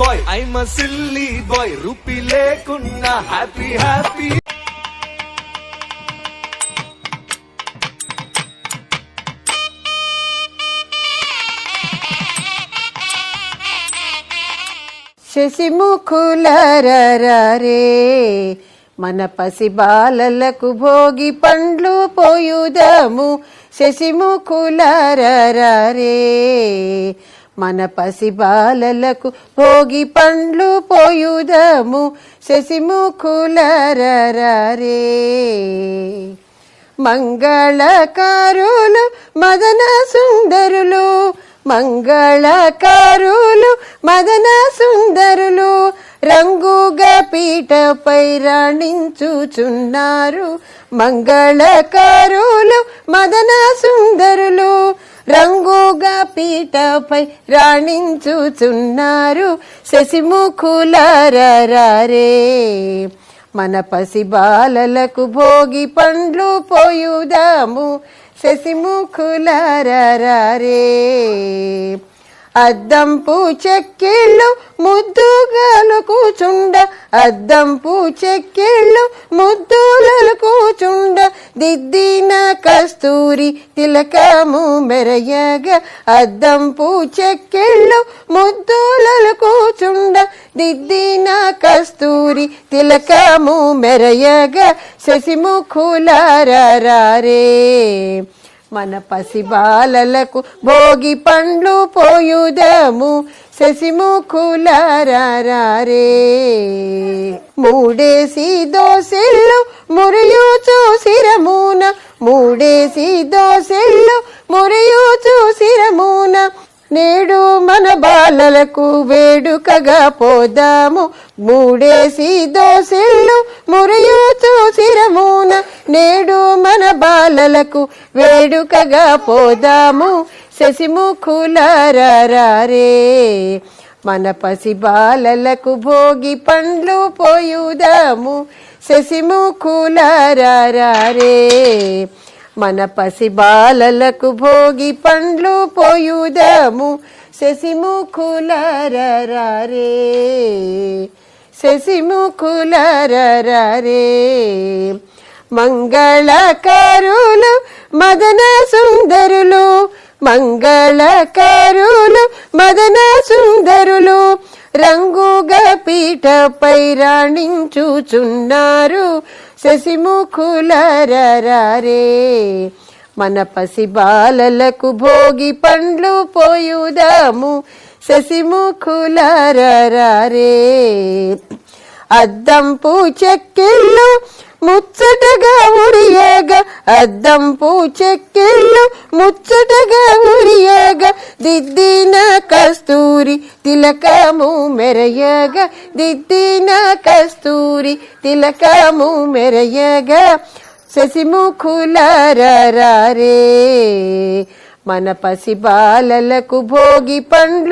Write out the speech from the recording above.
Boy I'm silly boy rupee లేకున్నా happy happy శశిముఖులరరే మన పసి బాలలకు భోగి పండ్లు పోయుదము. శశిముఖులరరే మన పసి బాలలకు భోగి పండ్లు పోయుదము. శశిముఖులరే మంగళకారులు మదన సుందరులు. మంగళకారులు మదన సుందరులు. రంగుగా పీటపై రాణించుచున్నారు. మంగళకారులు మదన సుందరులు. రంగుగా పీటపై రాణించుచున్నారు శశిముఖులారే మన పసి బాలలకు భోగి పండ్లు పోయుదాము శశిముఖులారే అద్దంపు చెక్కిళ్ళు ముద్దుగాలు కూచుండ. అద్దంపు చెక్కిళ్ళు ముద్దులలు కూచుండ. దిద్దిన కస్తూరి తిలకము మెరయగ. అద్దంపు చెక్కిళ్ళు ముద్దులలు కూచుండ. దిద్దిన కస్తూరి తిలకము మెరయగ. శశిముఖులారే మన పసి బాలలకు భోగి పండ్లు పోయుదము. శశిముఖులారే మూడేసి దోసెళ్ళు మురియు చూసిరమున మూడేసి దోసిల్లు మురియు చూసిరమున నేడు మన బాలలకు వేడుకగా పోదాము. మూడేసి దోసిల్లు మన వేడుకగా పోదాము. శశిముఖులారే మన పసి బాలలకు భోగి పండ్లు పోయుదాము. శశిముఖులారే మన పసి బాలలకు భోగి పండ్లు పోయుదాము. శశిముఖులారే శశిముఖులారే మంగళకారులు మదన సుందరులు. మంగళకారులు మదన సుందరులు. రంగుగా పీఠపై రాణించుచున్నారు. శశిముఖులారే మన పసి బాలలకు భోగి పండ్లు పోయుదాము. శశిముఖులారే అద్దంపు చెక్కిళ్ళు ముచ్చటగా అద్దం అద్దంపు చెక్కిళ్ళు ముచ్చటగా ఉరియగా. దిద్దిన కస్తూరి తిలకము మెరయగా. దిద్దిన కస్తూరి తిలకము మెరయగా. శశిముఖులారే మన పసి బాలలకు భోగి పండ్లు